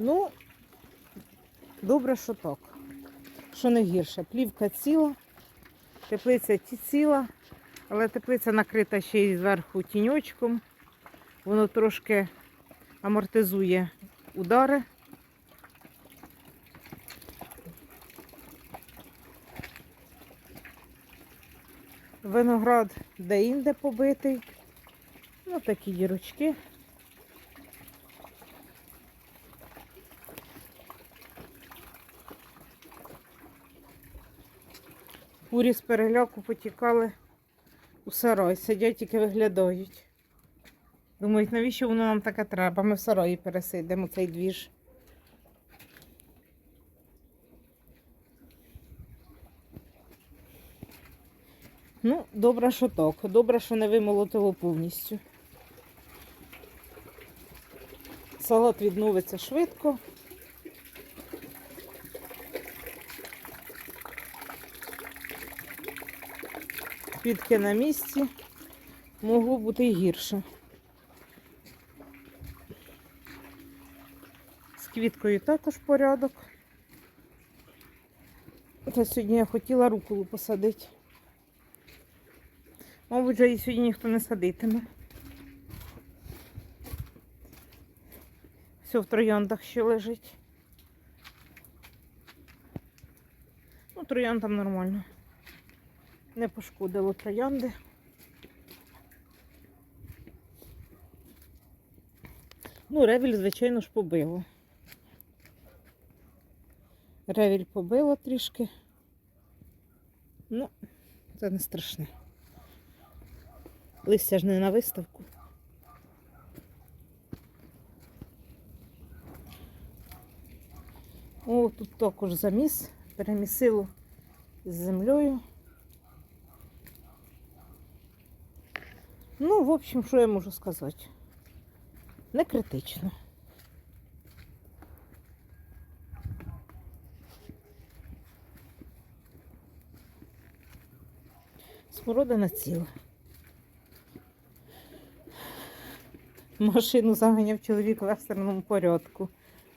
Ну, добре, що так. Що не гірше. Плівка ціла, теплиця ціла, але теплиця накрита ще й зверху тіньочком. Воно трошки амортизує удари. Виноград де-інде побитий. Ну, такі дірочки. Курі з переляку потікали у сарай, сидять тільки виглядають. Думають, навіщо воно нам таке треба? Ми в сараї пересидимо цей двіж. Ну, добре, що так. Добре, що не вимолотило повністю. Салат відновиться швидко. Квітки на місці. Могло бути і гірше. З квіткою також порядок. Та сьогодні я хотіла руколу посадити. Мабуть, вже її сьогодні ніхто не садитиме. Все в трояндах ще лежить. Ну, трояндам нормально. Не пошкодило троянди. Ну, ревіль, звичайно ж, побило. Ревіль побило трішки. Ну, це не страшне. Листя ж не на виставку. О, тут також заміс, перемісило з землею. Ну, в общем, що я можу сказати? Не критично. Смородина ціла. Машину заганяв чоловік в екстреному порядку.